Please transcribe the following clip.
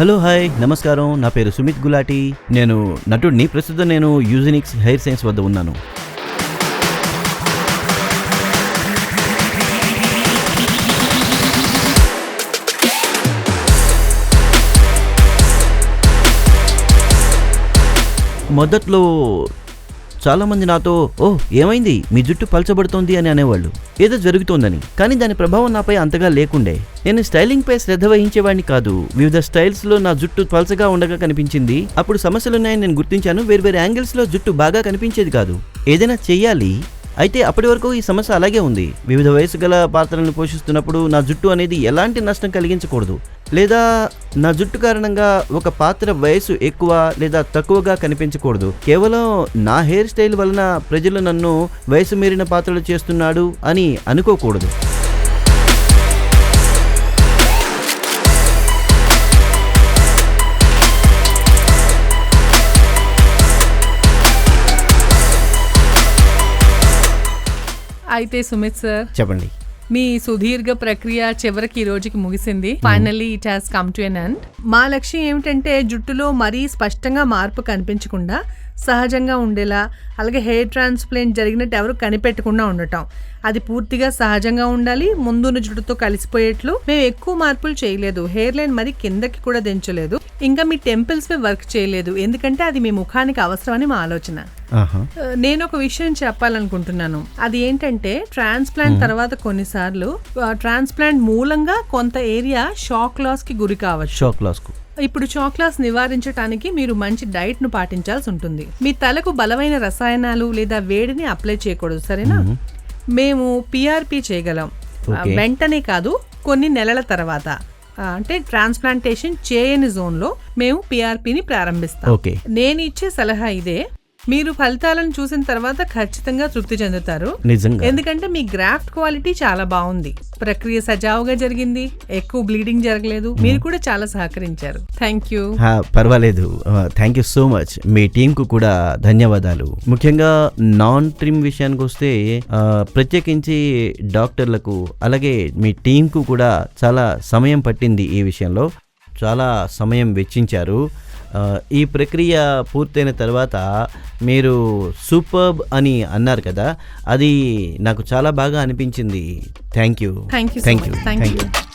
Hello hi నమస్కారం. నా పేరు సుమిత్ గులాటి. నేను నటుడిని. ప్రస్తుతం నేను యూజినిక్స్ హెయిర్ సైన్స్ వద్ద ఉన్నాను. మొదట్లో చాలామంది నాతో ఓ ఏమైంది? మీ జుట్టు పలచబడుతోంది అని అనేవాళ్ళు. ఏదో జరుగుతోందని. కానీ దాని ప్రభావం నాపై అంతగా లేకుండే. నేను స్టైలింగ్ పై శ్రద్ధ వహించేవాడిని కాదు. వివిధ స్టైల్స్లో నా జుట్టు పలచగా ఉండగా కనిపించింది. అప్పుడు సమస్యలున్నాయని నేను గుర్తించాను. వేరు యాంగిల్స్లో జుట్టు బాగా కనిపించేది కాదు. ఏదైనా చెయ్యాలి. అయితే అప్పటి వరకు ఈ సమస్య అలాగే ఉంది. వివిధ వయసు గల పాత్రలను పోషిస్తున్నప్పుడు నా జుట్టు అనేది ఎలాంటి నష్టం కలిగించకూడదు. లేదా నా జుట్టు కారణంగా ఒక పాత్ర వయసు ఎక్కువ లేదా తక్కువగా కనిపించకూడదు. కేవలం నా హెయిర్ స్టైల్ వలన ప్రజలు నన్ను వయసు మీరిన పాత్రలు చేస్తున్నాడు అని అనుకోకూడదు. అయితే సుమిత్ సార్ చెప్పండి. మీ సుదీర్ఘ ప్రక్రియ చివరికి ఈ రోజుకి ముగిసింది. Finally it has come to an end మా లక్ష్యం ఏమిటంటే జుట్టులో మరీ స్పష్టంగా మార్పు కనిపించకుండా సహజంగా ఉండేలా అలాగే హెయిర్ ట్రాన్స్ప్లాంట్ జరిగినట్టు ఎవరు కనిపెట్టకుండా ఉండటం. అది పూర్తిగా సహజంగా ఉండాలి ముందున్న జుట్టుతో కలిసిపోయేట్లు. మేము ఎక్కువ మార్పులు చేయలేదు హెయిర్ లైన్ మరి కిందకి కూడా దించలేదు. ఇంకా మీ టెంపుల్స్ పై వర్క్ చేయలేదు ఎందుకంటే అది మీ ముఖానికి అవసరమని మా ఆలోచన. నేను ఒక విషయం చెప్పాలనుకుంటున్నాను. అది ఏంటంటే ట్రాన్స్ప్లాంట్ తర్వాత కొన్నిసార్లు ట్రాన్స్ప్లాంట్ మూలంగా కొంత ఏరియా షాక్ లాస్కి గురి కావచ్చు. షాక్ లాస్కు. ఇప్పుడు షాక్ లాస్ నివారించడానికి మీరు మంచి డైట్ను పాటించాల్సి ఉంటుంది. మీ తలకు బలమైన రసాయనాలు లేదా వేడిని అప్లై చేయకూడదు సరేనా? మేము. పిఆర్పి చేయగలం. వెంటనే కాదు కొన్ని నెలల తర్వాత. అంటే ట్రాన్స్ప్లాంటేషన్ చేయని జోన్లో మేము పిఆర్పిని ప్రారంభిస్తాం. నేను ఇచ్చే సలహా ఇదే మీరు ఫలితాలను చూసిన తర్వాత ఖచ్చితంగా తృప్తి చెందుతారు. నిజంగా. ఎందుకంటే మీ గ్రాఫ్ట్ క్వాలిటీ చాలా బాగుంది. ప్రక్రియ సజావుగా జరిగింది. ఎక్కువ బ్లీడింగ్ జరగలేదు. మీరు కూడా చాలా సహకరించారు. థ్యాంక్ యూ పర్వాలేదు. థ్యాంక్ యూ సో మచ్ మీ టీంకు కూడా ధన్యవాదాలు. ముఖ్యంగా నాన్ ట్రిమ్ విషయానికి వస్తే ప్రత్యేకించి డాక్టర్లకు అలాగే మీ టీంకు కూడా చాలా సమయం పట్టింది ఈ విషయంలో. చాలా సమయం వెచ్చించారు. ఈ ప్రక్రియ పూర్తయిన తర్వాత మీరు సూపర్బ్ అని అన్నారు కదా అది నాకు చాలా బాగా అనిపించింది. Thank you thank you thank you